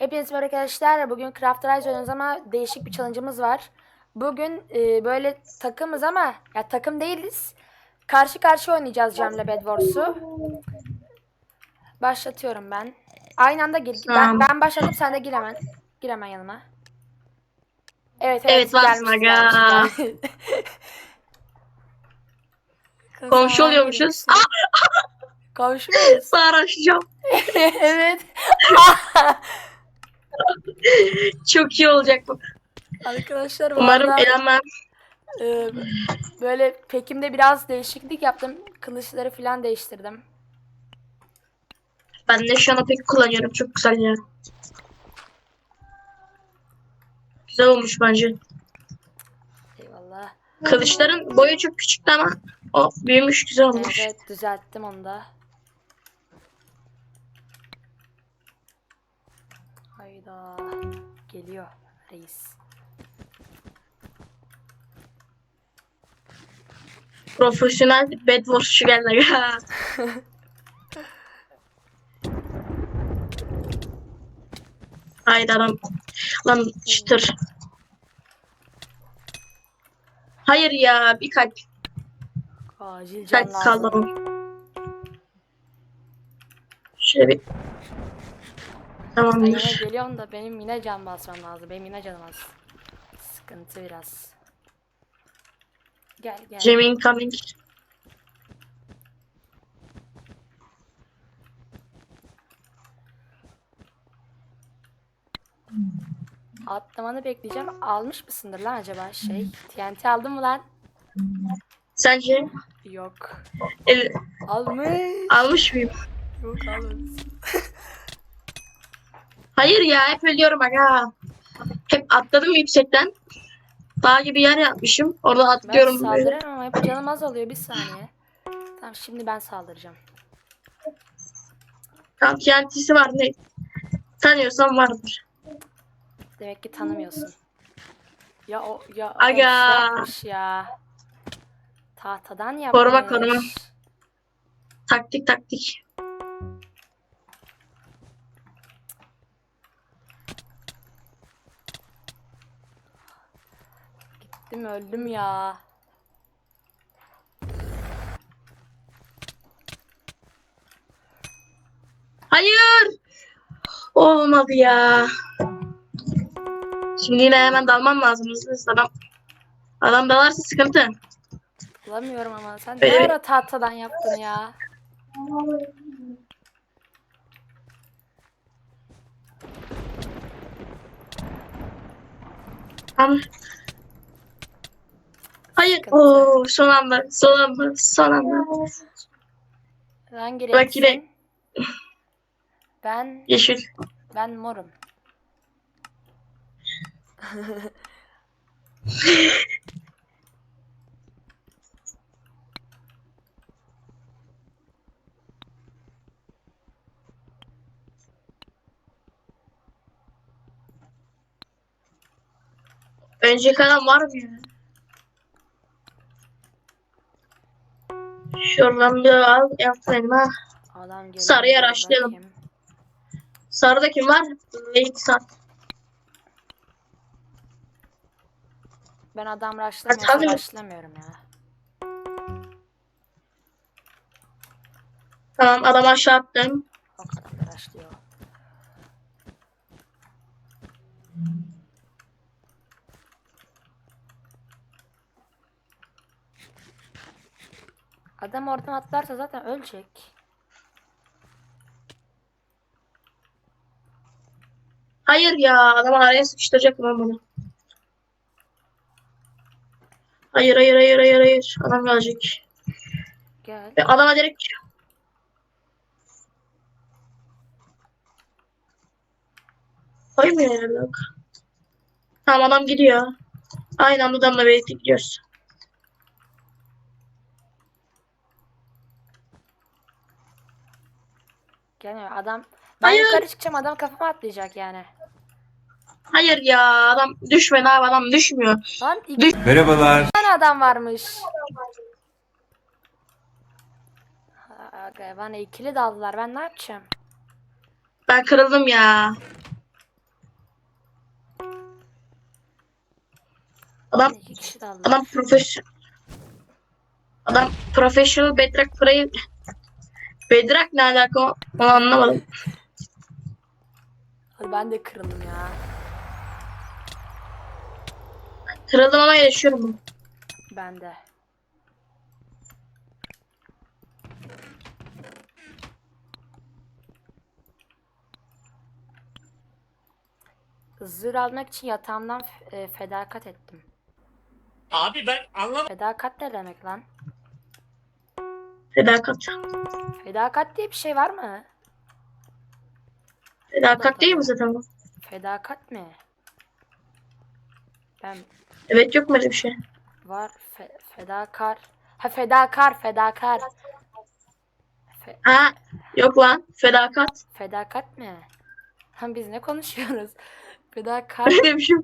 Hepiniz merhaba arkadaşlar. Bugün Craft Rise oynuyoruz ama değişik bir challenge'ımız var. Bugün e, böyle takımız ama ya takım değiliz. Karşı karşı oynayacağız Cem'le Bed Wars'u. Başlatıyorum ben. Aynı anda gir. Ben, ben başladım sen de gir hemen. Gir hemen yanıma. Evet evet, Evet, gelmiş, Komşu oluyormuşuz. gelmiş. Komşu muyuz? Sarhoşacağım. evet. Çok iyi olacak bu. Arkadaşlar Umarım arada, elenmem. e, böyle pekimde biraz değişiklik yaptım. Kılıçları falan değiştirdim. Ben de şu an pek kullanıyorum. Çok güzel ya. Güzel olmuş bence. Eyvallah. Kılıçların boyu çok küçüktü ama o büyümüş güzel olmuş. evet düzelttim onu da. Hayda. Geliyor reis. Profesyonel Bed Wars'çu geldi. Haydi adam. Lan çıtır. Hayır ya bir kalp. Acil can Kalp kaldı lazım. ama. Şöyle bir. Ben yine Tamamdır. geliyorum da benim yine can basmam lazım. Benim yine canım az. Sıkıntı biraz. Gel gel. Cem incoming. Atlamanı bekleyeceğim. Almış mısındır lan acaba şey? TNT aldın mı lan? Sence Yok. el, Almış. almış mıyım? Yok almamış. Hayır ya hep ölüyorum aga. Hep atladım yüksekten. Dağ gibi yer yapmışım. Orada Ben atlıyorum böyle. saldıramam ama hep canım az oluyor bir saniye. Tamam şimdi ben saldıracağım. Tam TNT'si var ne? Tanıyorsan vardır. Demek ki tanımıyorsun. Ya o ya o Aga. yapmış ya. Tahtadan yapmış. Koruma, koruma. Taktik taktik. Gittim öldüm ya. Hayır. Olmadı ya. Şimdi yine hemen dalmam lazım hızlı hızlı adam. Adam dalarsa sıkıntı. Bulamıyorum ama sen ne ara tahtadan yaptın ya? Tamam. Hayır. Oo, son anda. Son anda. Son anda. Hangi Bak yine- renksin? Ben Yeşil. ben morum. Önceki adam var mı ya? Bir al. Yapayım ha. Adam geliyor. Sarıya bakayım. Sarıda kim var? İlk sar. Ben adam hadi. raşlamıyorum ya. Tamam adam aşağı attım. O kadar da raşlıyor. Adam oradan atlarsa zaten ölecek. Hayır ya adam araya sıkıştıracaktım ben bunu. Hayır hayır hayır hayır hayır. Adam gelecek. Gel. Ve adama direkt Koymuyor yani yok. Tamam adam gidiyor. Aynı anda adamla birlikte gidiyoruz. Gelmiyor adam. Ben Hayır. yukarı çıkacağım adam kafama atlayacak yani. Hayır ya adam düşmedi abi adam düşmüyor. Lan iki Düş Merhabalar. tane adam varmış. Aga bana ikili daldılar ben ne yapacağım? Ben kırıldım ya. Adam adam profesyonel adam professional Bedrock Play'in Bedrock ne alaka? Onu anlamadım. Hadi ben de kırıldım ya. Kırıldım ama yaşıyorum. Ben de. Zırh almak için yatağımdan e, fedakat ettim. Abi ben anlamadım. Fedakat ne demek lan? Fedakat. Fedakat diye bir şey var mı? Fedakat değil mi zaten? Fedakat mi? Ben Evet yok mu öyle bir şey? var fe- fedakar. Ha fedakar, fedakar. Fe- Ha yok lan. Fedakat. fedakat mi? Ha biz ne konuşuyoruz? Fedakar Öyle bir şey.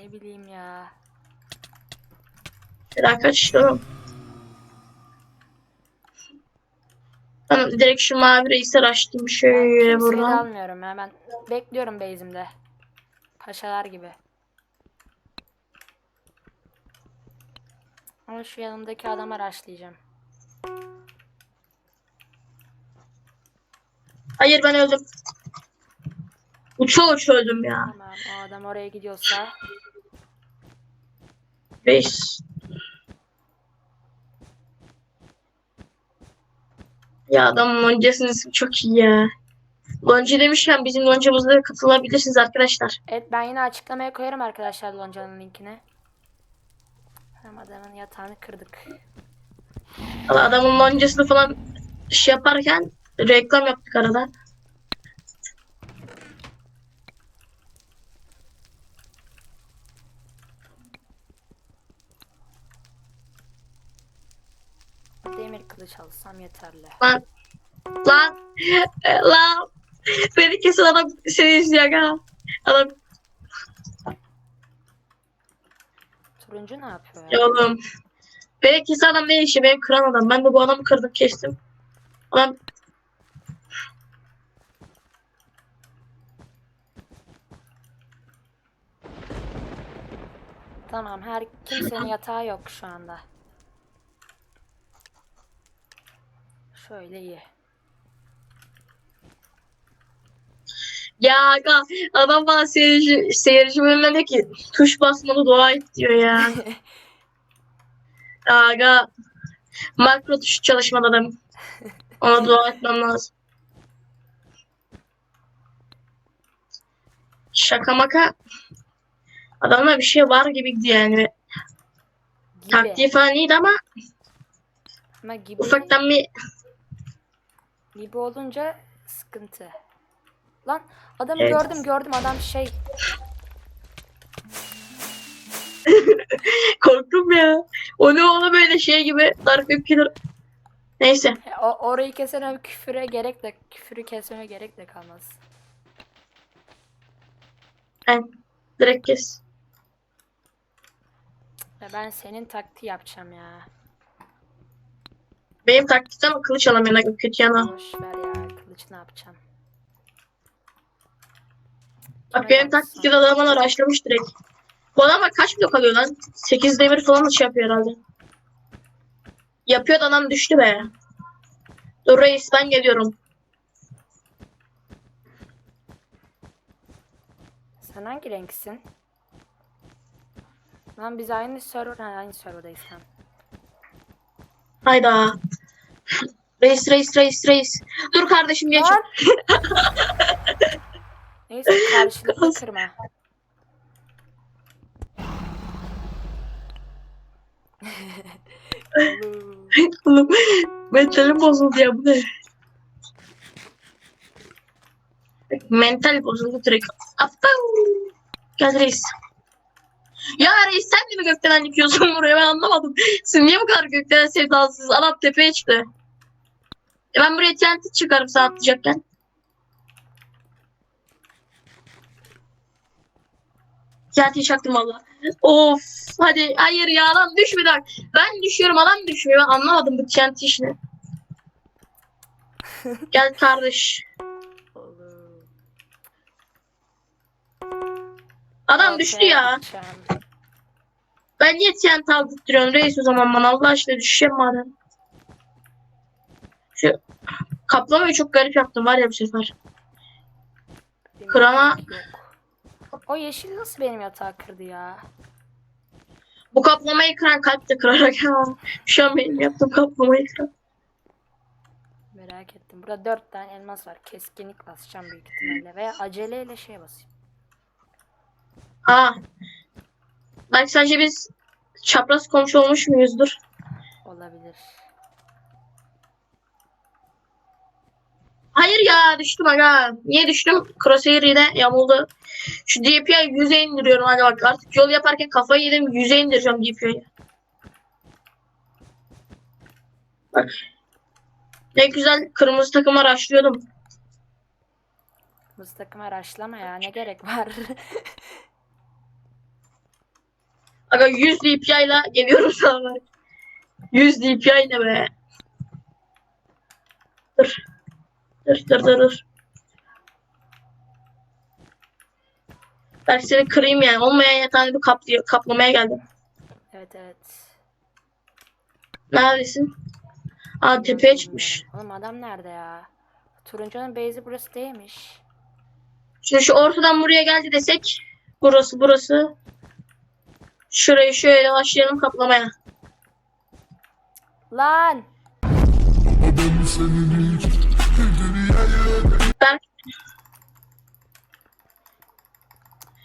ne bileyim ya. Fedakat işte oğlum. Ben direkt şu mavi reisi açtım şöyle buradan. almıyorum ya. Ben bekliyorum base'imde. Paşalar gibi. Ama şu yanımdaki adamı araştıracağım. Hayır ben öldüm. Uça uça öldüm ya. Tamam o adam oraya gidiyorsa. Reis. Ya adamın loncasının ismi çok iyi ya. Lonca demişken bizim loncamıza da katılabilirsiniz arkadaşlar. Evet ben yine açıklamaya koyarım arkadaşlar Lonca'nın linkini. Hem adamın yatağını kırdık. Adamın loncasını falan şey yaparken reklam yaptık arada. Demir kılıç alsam yeterli. Lan lan lan beni kesin adam seni izliyor ha. Adam Turuncu ne yapıyor ya? oğlum. Beni kesin adam ne işi benim kıran adam. Ben de bu adamı kırdım kestim. Adam Tamam her kimsenin yatağı yok şu anda. Şöyle iyi. Ya aga, adam bana seyirci, seyirci bölümünde diyor ki tuş basmalı dua et diyor ya. Aga makro tuşu çalışmadı adam. Ona dua etmem lazım. Şaka maka adamda bir şey var gibiydi yani. Gibi. Taktiği falan iyiydi ama Ama gibi, ufaktan bir gibi olunca sıkıntı. Lan adamı Evet. gördüm gördüm adam şey korktum ya. O ne ona böyle şey gibi Dark Killer. Neyse. o, orayı kesene küfüre gerek de küfürü kesmeme gerek de kalmaz. Ben direkt kes. Ya ben senin taktiği yapacağım ya. Benim taktikte ama kılıç aga, Kötü yana. Boş ver ya kılıç ne yapacağım. Bak benim kalsın? taktikte de adamlar araçlamış direkt. Bu adamlar kaç blok alıyor lan? 8 demir falan şey yapıyor herhalde. Yapıyor da adam düştü be. Dur reis ben geliyorum. Sen hangi renksin? Lan biz aynı server, ha, aynı serverdayız sen. Hayda. Reis reis reis reis. Dur kardeşim geç. Neyse karşılıklı kırma. Oğlum mentalim bozuldu ya bu ne? Mental bozuldu direkt. Aptal. Gel reis. Ya reis sen de mi gökdelen yıkıyorsun buraya ben anlamadım. Sen niye bu kadar gökdelen sevdalısınız? Adam tepeye çıktı. E ben buraya TNT çıkarım sen atlayacakken. TNT çaktım valla. Of hadi hayır ya adam düşme. Ben düşüyorum adam düşmüyor. Ben anlamadım bu TNT işini. Gel kardeş. Adam düştü ya. Ben niye TNT aldırtıyorsun reis o zaman bana Allah aşkına düşeceğim madem. Şu kaplamayı çok garip yaptım var ya bu sefer. Yok. O yeşil nasıl benim yatağı kırdı ya? Bu kaplamayı kıran kalp de kırarak ya. Şu an benim yaptığım kaplamayı kıran. Merak ettim. Burada dört tane elmas var. Keskinlik basacağım büyük ihtimalle. Veya aceleyle şeye basayım. Aa. Belki sadece biz çapraz komşu olmuş muyuzdur? Olabilir. Hayır ya düştüm aga. Niye düştüm? Crosshair yine yamuldu. Şu DPI yüze indiriyorum hadi bak artık yol yaparken kafayı yedim yüze indireceğim DPI'yi. Bak. Ne güzel kırmızı takıma raşlıyordum. Mız takıma raşlama ya. Ne gerek var? Aga 100 DPI ile geliyorum sana. 100 DPI ne be? Dur. Dur dur dur dur. Belki seni kırayım yani. Olmayan yatağını bir kaplıyor, kaplamaya geldim. evet evet. Neredesin? Aa tepeye çıkmış. Oğlum adam nerede ya? Turuncunun base'i burası değilmiş. Şimdi şu ortadan buraya geldi desek. Burası burası. Şurayı şöyle başlayalım kaplamaya. Lan! Ben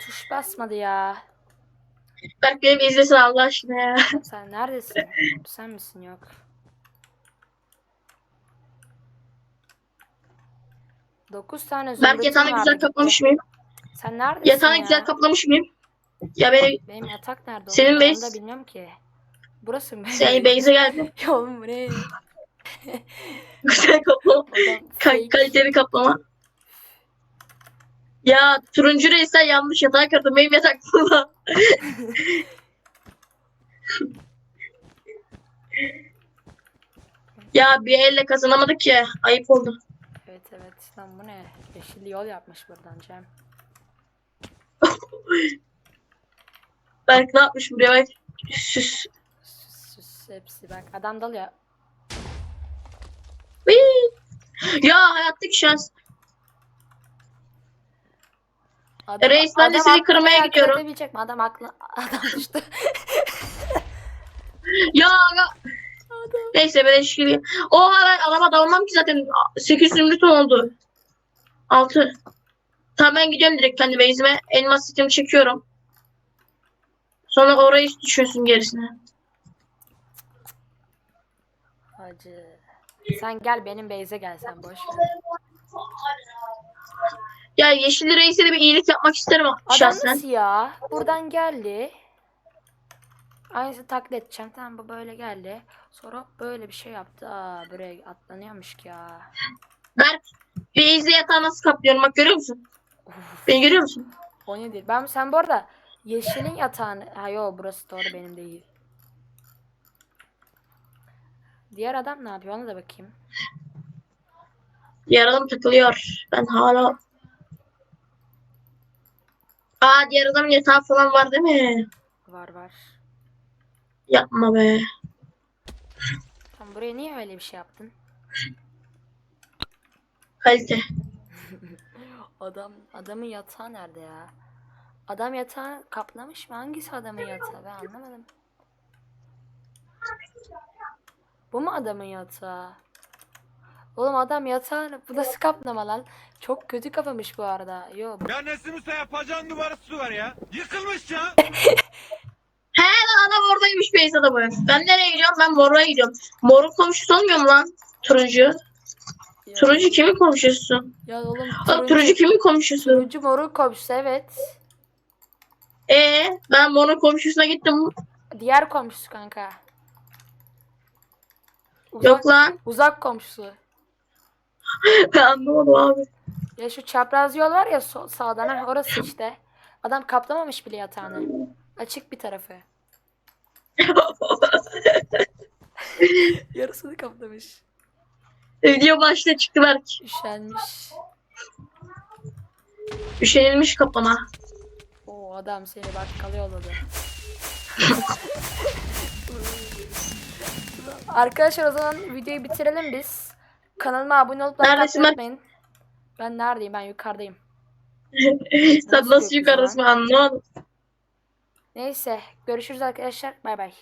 Tuş basmadı ya. Berk beni bir izlesin Allah aşkına ya. Sen neredesin? Sen misin yok? Dokuz tane Berk zümrütüm yatağını vardı güzel kaplamış mıyım? Sen neredesin Yatağını ya? güzel kaplamış mıyım? Ya beni Benim yatak nerede? Senin base- da bilmiyorum ki. Burası mı? senin beyze geldi. Ya oğlum bu ne? Güzel kaplama. Ka- kaliteli kaplama. Ya turuncu reisler yanlış yatağa kırdı. Benim yatak burada. ya bir elle kazanamadık ya. Ayıp oldu. Evet evet. Lan bu ne? Yeşil yol yapmış buradan Cem. Berk ne yapmış buraya bak. Süs. Süs, süs hepsi bak. Adam dalıyor. Hii. Ya hayattaki şans. Adam, Reis, ben de adam aklını kırmaya gidiyorum. edebilecek mi? Adam aklı adam düştü. Ya aga. Neyse ben eşkiliyim. Oha ben adama dalmam ki zaten 8 zümrüt oldu. 6. Tamam ben gidiyorum direkt kendi base'ime. Elmas setimi çekiyorum. Sonra orayı düşüyorsun gerisine. Hacı. Sen gel benim base'e gel sen boş ver. Ya Yeşilli Reis'e de bir iyilik yapmak isterim Adam şahsen. nasıl ya? Buradan geldi. Aynısı taklit edeceğim. Tamam bu böyle geldi. Sonra böyle bir şey yaptı. Aa buraya atlanıyormuş ki ya. Berk base'de yatağı nasıl kaplıyorum bak görüyor musun? Beni görüyor musun? o ne değil. Ben sen bu arada yeşilin yatağını... Ha yo burası doğru benim değil. Diğer adam ne yapıyor ona da bakayım. Diğer adam takılıyor. Ben hala... Aa diğer adamın yatağı falan var değil mi? Var var. Yapma be. Tam buraya niye öyle bir şey yaptın? Kalite. Adam adamın yatağı nerede ya? Adam yatağı kaplamış mı? Hangisi adamın yatağı? Ben anlamadım. Bu mu adamın yatağı? Oğlum adam yatağını bu nasıl kaplama lan? Çok kötü kapamış bu arada. Yo bu- Ya Nesim Usta yapacağın numarası var ya. Yıkılmış ya. He lan adam oradaymış base adamı. Ben nereye gidiyorum? Ben Mor'a gidiyorum. Mor'un komşusu olmuyor mu lan? Turuncu. ya, Turuncu kimin komşusu? ya oğlum Oğlum turuncu, turuncu kimin komşusu? turuncu morun komşusu evet. Ee, ben Mor'un komşusuna gittim. Diğer komşusu kanka. Uzak, Yok lan. uzak komşusu. Ben anlamadım abi. Ya şu çapraz yol var ya sol, sağdan ha, orası işte. Adam kaplamamış bile yatağını. Açık bir tarafı. Yarısını kaplamış. Video başta çıktı Berk. Üşenmiş. Üşenilmiş kaplama. Adam seni bakkala yolladı. Arkadaşlar o zaman videoyu bitirelim biz. Kanalıma abone olup like Neredesin unutmayın. Ben neredeyim? Ben yukarıdayım. Sen nasıl yukarısın? Ne? Neyse görüşürüz arkadaşlar. Bay bay.